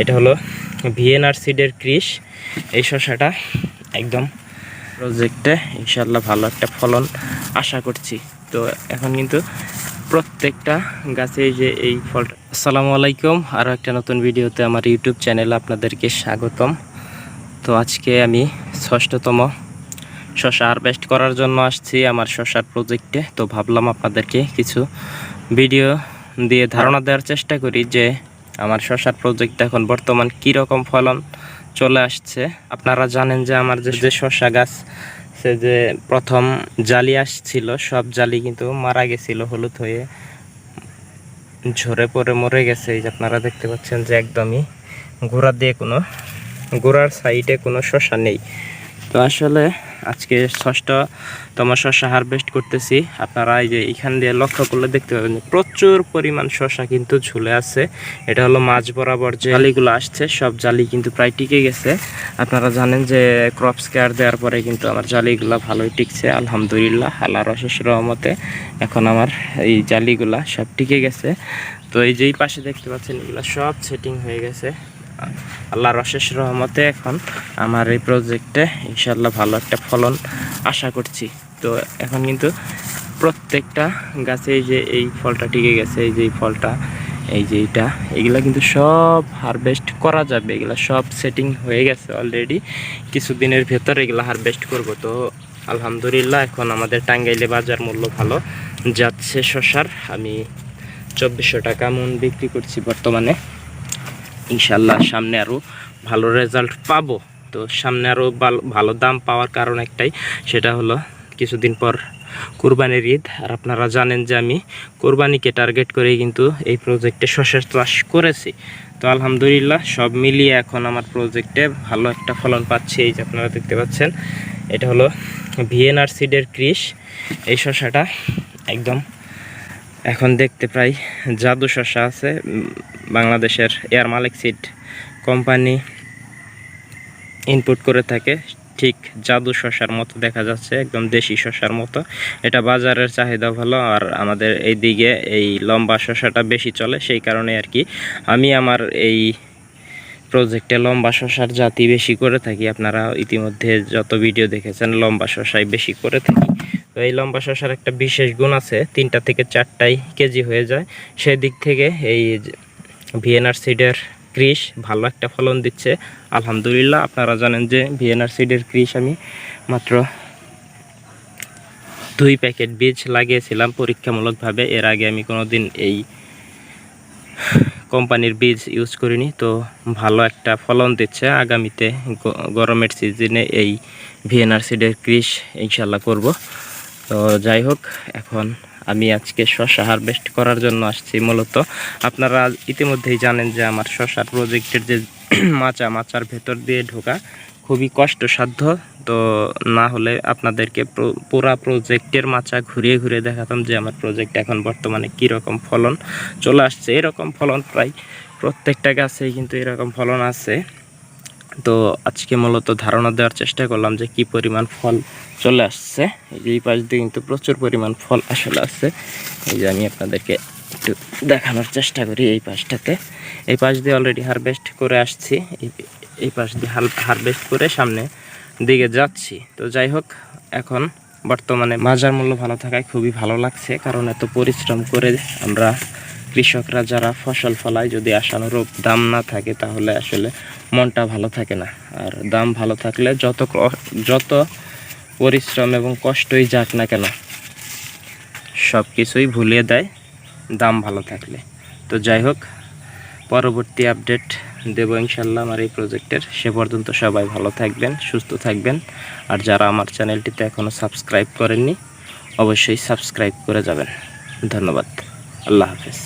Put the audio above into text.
এটা হলো VNR সিডের Chris. এই শসাটা একদম প্রজেক্টে ইনশাল্লাহ ভালো একটা ফলন আশা করছি। তো এখন কিন্তু প্রত্যেকটা গাছে যে এই ফলটা। আসসালামু আলাইকুম আরও একটা নতুন ভিডিওতে আমার ইউটিউব চ্যানেলে আপনাদেরকে স্বাগতম। তো আজকে আমি ষষ্ঠতম শশা হারভেস্ট করার জন্য আসছি আমার শশার প্রজেক্টে তো ভাবলাম আপনাদেরকে কিছু ভিডিও দিয়ে ধারণা দেওয়ার চেষ্টা করি যে আমার শশার প্রজেক্ট এখন বর্তমান কী রকম ফলন চলে আসছে? আপনারা জানেন যে আমার যে যে শশা গাছ, সে যে প্রথম জালি আসছিল, সব জালি কিন্তু মারা গেছিল হলুদ হয়ে। ঝরে পড়ে মরে গেছে, এই যে আপনারা দেখতে পাচ্ছেন যে একদমই গোড়া দিয়ে কোনো, গোড়ার সাইডে কোনো শশা নেই। তো আসলে আজকে ষষ্ঠতম শশা হারভেস্ট করতেছি। আপনারা এই যে এখান দিয়ে লক্ষ্য করলে দেখতে পাবেন প্রচুর পরিমাণ শশা কিন্তু ঝুলে আছে। এটা হলো মাঝ বরাবর যে জালিগুলো আসছে, সব জালি কিন্তু প্রায় টিকে গেছে। আপনারা জানেন যে ক্রপস কেয়ার দেওয়ার পরে কিন্তু আমার জালিগুলো ভালোই টিকছে, আলহামদুলিল্লাহ আল্লাহ রশেষ রহমতে। এখন আমার এই জালিগুলা সব টিকে গেছে। তো এই যেই পাশে দেখতে পাচ্ছেন এগুলো সব সেটিং হয়ে গেছে। আল্লাহর অশেষ রহমতে এখন আমার এই প্রজেক্টে ইনশাল্লাহ ভালো একটা ফলন আশা করছি। তো এখন কিন্তু প্রত্যেকটা গাছে এই যে এই ফলটা টিকে গেছে, এই যে এই ফলটা, এই যে এইটা, এগুলা কিন্তু সব হারভেস্ট করা যাবে, এগুলা সব সেটিং হয়ে গেছে অলরেডি কিছুদিনের ভেতর এগুলা হারভেস্ট করব। তো আলহামদুলিল্লাহ এখন আমাদের টাঙ্গাইলে বাজার মূল্য ভালো। যাচ্ছে শশার আমি চব্বিশশো টাকা মন বিক্রি করছি বর্তমানে। ইনশাল্লাহ সামনে আরও ভালো রেজাল্ট পাবো। তো সামনে আরও ভালো দাম পাওয়ার কারণ একটাই, সেটা হলো কিছুদিন পর কোরবানির ঈদ। আর আপনারা জানেন যে আমি কোরবানিকে টার্গেট করে কিন্তু এই প্রজেক্টে শস্যের চাষ করেছি। তো আলহামদুলিল্লাহ সব মিলিয়ে এখন আমার প্রজেক্টে ভালো একটা ফলন পাচ্ছি, এই যে আপনারা দেখতে পাচ্ছেন। এটা হলো ভিএনআর সিডের ক্রিস এই শসাটা একদম এখন দেখতে প্রায় জাদু শসা আছে বাংলাদেশের এয়ার মালিক সিড কোম্পানি ইনপুট করে থাকে। ঠিক জাদু শসার মতো দেখা যাচ্ছে, একদম দেশি শসার মতো। এটা বাজারের চাহিদা ভালো, আর আমাদের এই দিকে এই লম্বা শসাটা বেশি চলে, সেই কারণে আর কি। আমি আমার এই প্রজেক্টে লম্বা শসার জাতি বেশি করে থাকি। আপনারা ইতিমধ্যে যত ভিডিও দেখেছেন, লম্বা শসাই বেশি করে থাকি। তো এই লম্বা শসার একটা বিশেষ গুণ আছে, তিনটা থেকে চারটাই কেজি হয়ে যায়। সেদিক থেকে এই ভিএনআর সিডের ক্রিস ভালো একটা ফলন দিচ্ছে। আলহামদুলিল্লাহ, আপনারা জানেন যে ভিএনআর সিডের ক্রিস আমি মাত্র দুই প্যাকেট বীজ লাগিয়েছিলাম। পরীক্ষামূলকভাবে এর আগে আমি কোনো দিন এই কোম্পানির বীজ ইউজ করিনি। তো ভালো একটা ফলন দিচ্ছে। আগামীতে গরমের সিজনে এই ভিএনআর সিডের ক্রিস ইনশাল্লাহ করব। তো যাই হোক, এখন আমি আজকে শশা হারভেস্ট করার জন্য আসছি মূলত। আপনারা ইতিমধ্যেই জানেন যে আমার শশার প্রজেক্টের যে মাচা, মাচার ভেতর দিয়ে ঢোকা খুবই কষ্টসাধ্য। তো না হলে আপনাদেরকে প্র- পুরা প্রজেক্টের মাচা ঘুরিয়ে ঘুরিয়ে দেখাতাম যে আমার প্রজেক্ট এখন বর্তমানে কী রকম ফলন চলে আসছে। এরকম ফলন প্রায় প্রত্যেকটা গাছেই কিন্তু এরকম ফলন আছে। তো আজকে মূলত ধারণা দেওয়ার চেষ্টা করলাম যে কি পরিমাণ ফল চলে আসছে। এই পাশ দিয়ে কিন্তু প্রচুর পরিমাণ ফল আসলে আসছে। এই যে আমি আপনাদেরকে একটু দেখানোর চেষ্টা করি এই পাশটাতে। এই পাশ দিয়ে অলরেডি হারভেস্ট করে আসছি। এই পাশ দিয়ে হারভেস্ট করে সামনে দিকে যাচ্ছি। তো যাই হোক, এখন বর্তমানে মাজার মূল্য ভালো থাকায় খুবই ভালো লাগছে। কারণ এত পরিশ্রম করে আমরা কৃষকরা যারা ফসল ফলায়, যদি আশানুরূপ দাম না থাকে, তাহলে আসলে মনটা ভালো থাকে না। আর দাম ভালো থাকলে যত যত পরিশ্রম এবং কষ্টই যাক না কেন সব কিছুই ভুলিয়ে দেয় দাম ভালো থাকলে। তো যাই হোক, পরবর্তী আপডেট দেব ইনশাল্লাহ আমার এই প্রজেক্টের। সে পর্যন্ত সবাই ভালো থাকবেন, সুস্থ থাকবেন। আর যারা আমার চ্যানেলটিতে এখনও সাবস্ক্রাইব করেননি, অবশ্যই সাবস্ক্রাইব করে যাবেন। ধন্যবাদ। আল্লাহ হাফেজ।